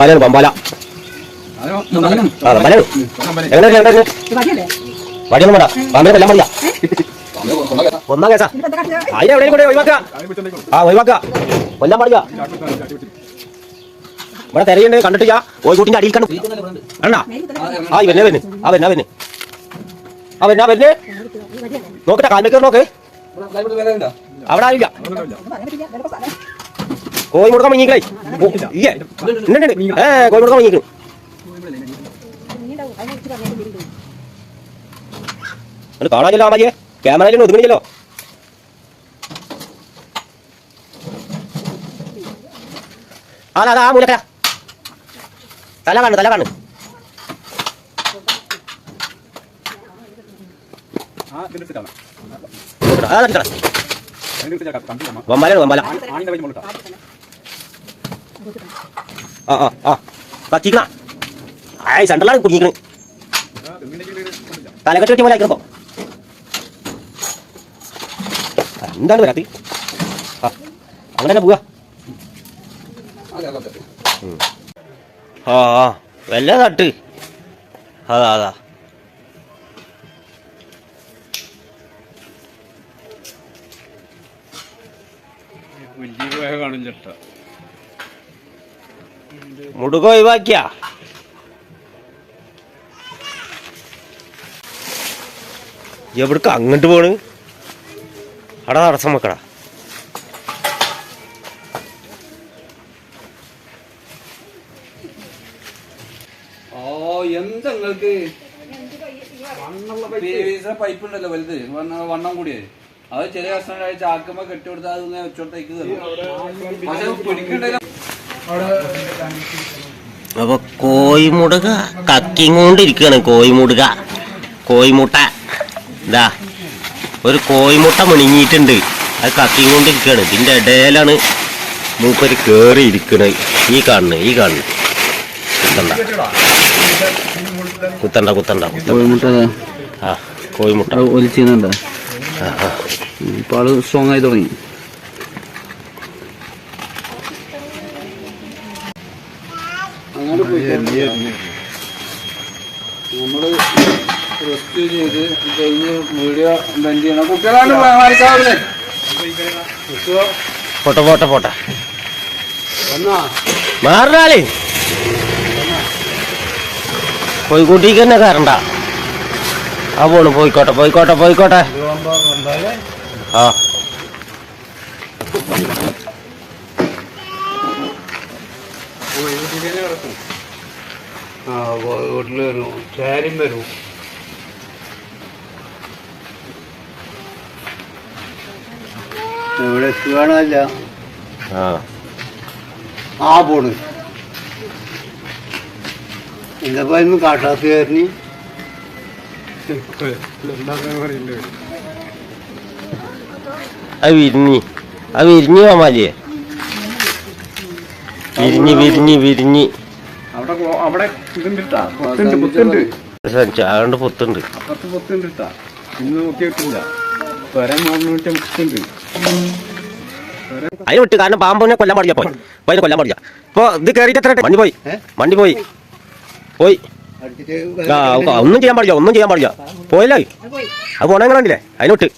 പലയാണ് പമ്പാല. ആ പലയാണ്. എങ്ങനെ എങ്ങനെ വടിയൊന്നും വേണ്ട. പാമ്പിനെ കൊല്ലാൻ മതിയാ. ഒന്നാം കേസാ. അതിനെ എവിടെയും കൂടെ ഒഴിവാക്ക ആ ഒഴിവാക്ക കൊല്ലാൻ പാടില്ല. ഇവിടെ തിരയുണ്ട് കണ്ടിട്ടില്ല. കോഴിക്കൂട്ടിന്റെ അടിയിൽ കണ്ടു. ആ ഇവന്നെ വന്ന് ആ വരുന്നു ആ വരുന്നേ നോക്കട്ടെ കാലിലേക്ക് നോക്ക്. അവിടെ ആയില്ല കോഴി കൊടുക്കാൻ ഉണ്ട് ഏ കോഴി കൊടുക്കാൻ മങ്ങിക്കും അത് കാണാനില്ല ആമാജിയെ ക്യാമറയിലൊന്നും ഒതുങ്ങണില്ലല്ലോ അതാ അതാ ആ മൂലക്ക തല കാണു തല കാണു. വമ്പാലാണ് വമ്പാല. ആ ആ ആ. കത്തിക്കണ ആയ് സെൻട്രലാണ് കുടുങ്ങിക്കണ് തലകെട്ട് കെട്ടി പോലെ ആയിക്കണപ്പോ എന്താണ് വരാത്തി ആ അങ്ങനെ തന്നെ പോവാ. ആ ആ. വല്ല തട്ട്. അതാ അതാ മുടുക ഒഴിവാക്കിയ. എവിടക്ക അങ്ങോട്ട് പോണ്? അവിടെ തടസ്സം വെക്കടാ. ഓ എന്താ നിങ്ങൾക്ക് പൈപ്പ്. ഉണ്ടല്ലോ വലുത്. വണ്ണ- കൂടിയത് അത് ചില കഷ്ണം ചാക്കുമ്പോ കെട്ടിക്കൊടുത്താൽ അത് വെച്ചോട്ടേക്ക് പക്ഷെ പിടിക്കണ്ടല്ലോ അപ്പൊ കോയിമുടുക കക്കിങ്ങോണ്ടിരിക്കാണ് കോയിമുടുക. കോയിമുട്ട ഇതാ ഒരു കോയിമുട്ട മിണിങ്ങിയിട്ടുണ്ട്. അത് കക്കിങ്ങോണ്ടിരിക്കാണ്. ഇതിന്റെ ഇടയിലാണ് മൂപ്പര് കേറി ഇരിക്കണത് ഈ കാണുന്നത് ഈ കാണുന്നത് കുത്തണ്ട. കുത്തണ്ട കുത്തണ്ട കോയിമുട്ട ആ കോയിമുട്ട. ഒലിച്ചിരുന്നുണ്ട്. ആ, ആ. ഇപ്പൊ ആൾ സ്ട്രോങ് ആയി തുടങ്ങി. അങ്ങനെ പോയി നമ്മൾ റെസ്റ്റ് ചെയ്ത് കഴിഞ്ഞ് വീഡിയോ ബെൻഡ് ചെയ്യണം. കുട്ടികളാണ് വായിക്കാവുന്നേ പോട്ടെ പോട്ടെ പോട്ടെ. മാറിനാലേ കോഴിക്കോട്ടേക്ക് തന്നെ കയറണ്ട. ആ പോണു പോയിക്കോട്ടെ പോയിക്കോട്ടെ പോയിക്കോട്ടെ. ആ. ആ വീട്ടിൽ വരും ചാരും വരും ഇവിടെ എത്തുകയാണല്ല ആ പോണ്. എന്തപ്പോ ഇന്ന് കാട്ടാത്ത കയറി അത് വിരിഞ്ഞി. അത് വിരിഞ്ഞു പോമാലിയേ വിരിഞ്ഞ് വിരിഞ്ഞ് വിരിഞ്ഞ്. അവിടെ അവിടെ. പുത്തുണ്ട് പുത്തുണ്ട്. ചാണ്ട് പൊത്തുണ്ട്. ഇന്ന് നോക്കിയിട്ടില്ല. പുത്തുണ്ട്. അതിന് വിട്ട് കാരണം പാമ്പിനെ കൊല്ലാൻ പാടില്ല പോയി. അതിനെ കൊല്ലാൻ പാടില്ല. ഇപ്പൊ ഇത് കയറിയിട്ട് എത്ര വണ്ടി പോയി. വണ്ടി പോയി. പോയി. ആ ഒന്നും ചെയ്യാൻ പാടില്ല ഒന്നും ചെയ്യാൻ പാടില്ല. പോയല്ലേ? അത് പോണെങ്കിലേ അതിനൊട്ട്